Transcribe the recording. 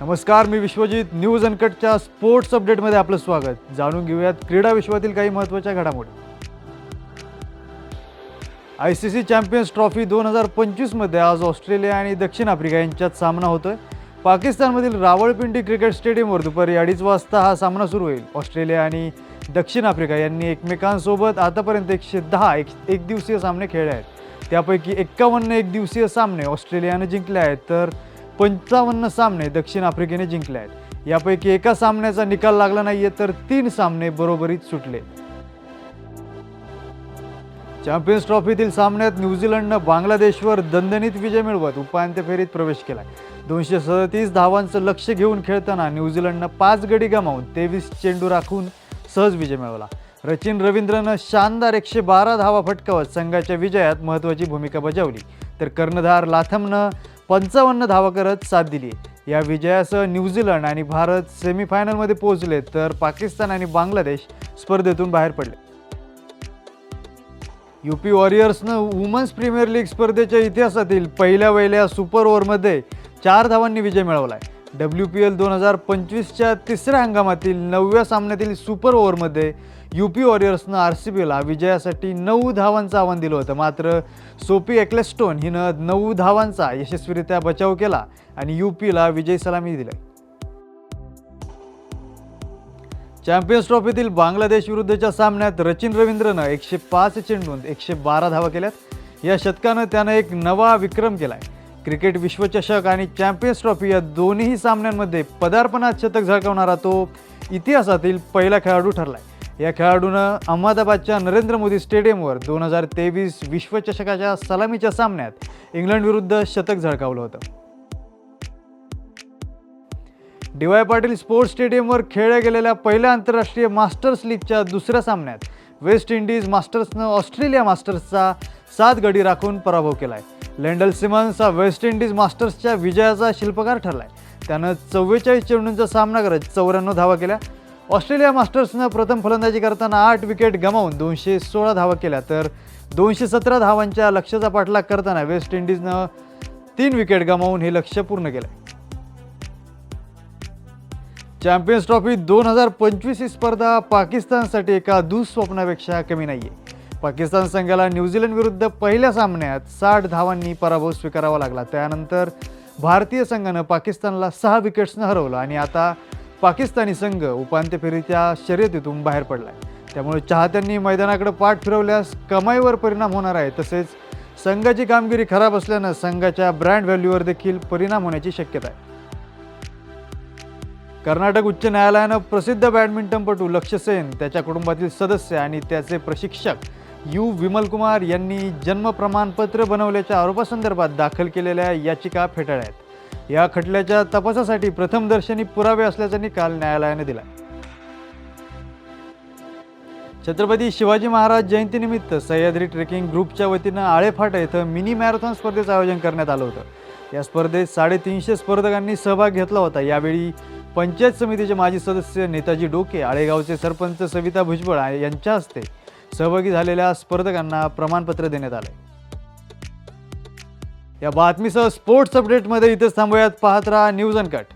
नमस्कार मी विश्वजित. न्यूज अनकटच्या स्पोर्ट्स अपडेटमध्ये आपलं स्वागत. जाणून घेऊयात क्रीडा विश्वातील काही महत्त्वाच्या घडामोडी. I C C champions trophy दोन हजार पंचवीसमध्ये आज ऑस्ट्रेलिया आणि दक्षिण आफ्रिका यांच्यात सामना होतोय. पाकिस्तानमधील रावळपिंडी क्रिकेट स्टेडियमवर दुपारी अडीच वाजता हा सामना सुरू होईल. ऑस्ट्रेलिया आणि दक्षिण आफ्रिका यांनी एकमेकांसोबत आतापर्यंत एकशे दहा एक एकदिवसीय सामने खेळले आहेत. त्यापैकी एक्कावन्न एकदिवसीय सामने ऑस्ट्रेलियानं जिंकले आहेत. तर पंचावन्न सामने दक्षिण आफ्रिकेने जिंकले आहेत. यापैकी एका सामन्याचा निकाल लागला नाहीये तर तीन सामने बरोबरीत सुटले. चॅम्पियन्स ट्रॉफीतील सामन्यात न्यूझीलंडनं बांगलादेशवर दणदणीत विजय मिळवत उपांत्य फेरीत प्रवेश केला दोनशे सदतीस धावांचं लक्ष घेऊन खेळताना न्यूझीलंडनं पाच गडी गमावून तेवीस चेंडू राखून सहज विजय मिळवला. रचिन रवींद्रनं शानदार एकशे बारा धावा फटकावत संघाच्या विजयात महत्त्वाची भूमिका बजावली. तर कर्णधार लाथमनं पंचावन्न धावा करत साथ दिली. या विजयासह न्यूझीलंड आणि भारत सेमीफायनलमध्ये पोहोचले तर पाकिस्तान आणि बांगलादेश स्पर्धेतून बाहेर पडले. युपी वॉरियर्सनं वुमन्स प्रीमियर लीग स्पर्धेच्या इतिहासातील पहिल्या वहिल्या सुपर ओव्हरमध्ये चार धावांनी विजय मिळवला आहे डब्ल्यू पी एल दोन हजार पंचवीसच्या तिसऱ्या हंगामातील नवव्या सामन्यातील सुपर ओव्हरमध्ये पी वॉरियर्सनं आर सी बीला विजयासाठी नऊ धावांचं आव्हान दिलं होतं. मात्र सोपी एक्लेस्टोन हिनं नऊ धावांचा यशस्वीरित्या बचाव केला आणि यू पीला विजय सलामी दिली. चॅम्पियन्स ट्रॉफीतील बांगलादेश विरुद्धच्या सामन्यात रचिन रवींद्रनं एकशे पाच चेंडून एकशे बारा धावा केल्यात. या शतकानं त्यानं एक नवा विक्रम केला आहे क्रिकेट विश्वचषक आणि चॅम्पियन्स ट्रॉफी या दोन्ही सामन्यांमध्ये पदार्पणात शतक झळकावणारा तो इतिहासातील पहिला खेळाडू ठरला आहे या खेळाडूनं अहमदाबादच्या नरेंद्र मोदी स्टेडियमवर दोन हजार तेवीस विश्वचषकाच्या सलामीच्या सामन्यात इंग्लंडविरुद्ध शतक झळकावलं होतं. डी वाय पाटील स्पोर्ट्स स्टेडियमवर खेळल्या गेलेल्या पहिल्या आंतरराष्ट्रीय मास्टर्स लीगच्या दुसऱ्या सामन्यात वेस्ट इंडिज मास्टर्सनं ऑस्ट्रेलिया मास्टर्सचा सात गडी राखून पराभव केला आहे लेंडल सिमन्स हा वेस्ट इंडिज मास्टर्सच्या विजयाचा शिल्पकार ठरलाय. त्यानं चव्वेचाळीस चेंडूंचा सामना करत चौऱ्याण्णव धावा केल्या. ऑस्ट्रेलिया मास्टर्सनं प्रथम फलंदाजी करताना आठ विकेट गमावून दोनशे सोळा धावा केल्या. तर दोनशे सतरा धावांच्या लक्ष्याचा पाठलाग करताना वेस्ट इंडिजनं तीन विकेट गमावून हे लक्ष पूर्ण केलं चॅम्पियन्स ट्रॉफी दोन हजार पंचवीस ही स्पर्धा पाकिस्तानसाठी एका दुःस्वप्नापेक्षा कमी नाही आहे पाकिस्तान संघाला न्यूझीलंड विरुद्ध पहिल्या सामन्यात साठ धावांनी पराभव स्वीकारावा लागला. त्यानंतर भारतीय संघानं पाकिस्तानला सहा विकेट्सनं हरवलं आणि आता पाकिस्तानी संघ उपांत्य फेरीच्या शर्यतीतून बाहेर पडला आहे त्यामुळे चाहत्यांनी मैदानाकडे पाठ फिरवल्यास कमाईवर परिणाम होणार आहे तसेच संघाची कामगिरी खराब असल्यानं संघाच्या ब्रँड व्हॅल्यूवर देखील परिणाम होण्याची शक्यता आहे. कर्नाटक उच्च न्यायालयानं प्रसिद्ध बॅडमिंटनपटू लक्ष्य सेन त्याच्या कुटुंबातील सदस्य आणि त्याचे प्रशिक्षक यू विमलकुमार यांनी जन्म प्रमाणपत्र बनवल्याच्या आरोपासंदर्भात दाखल केलेल्या याचिका फेटाळल्या आहेत या खटल्याच्या तपासासाठी प्रथमदर्शनी पुरावे असल्याचा निकाल न्यायालयाने दिला छत्रपती शिवाजी महाराज जयंतीनिमित्त सह्याद्री ट्रेकिंग ग्रुपच्या वतीनं आळेफाटा इथं मिनी मॅरेथॉन स्पर्धेचं आयोजन करण्यात आलं होतं. या स्पर्धेत साडेतीनशे स्पर्धकांनी सहभाग घेतला होता. यावेळी पंचायत समितीचे माजी सदस्य नेताजी डोके आळेगावचे सरपंच सविता भुजबळ यांच्या हस्ते सहभागी झालेल्या स्पर्धकांना प्रमाणपत्र देण्यात आले या बातमीसह स्पोर्ट्स अपडेटमध्ये इथेच थांबूयात. पाहत राहा न्यूज अनकट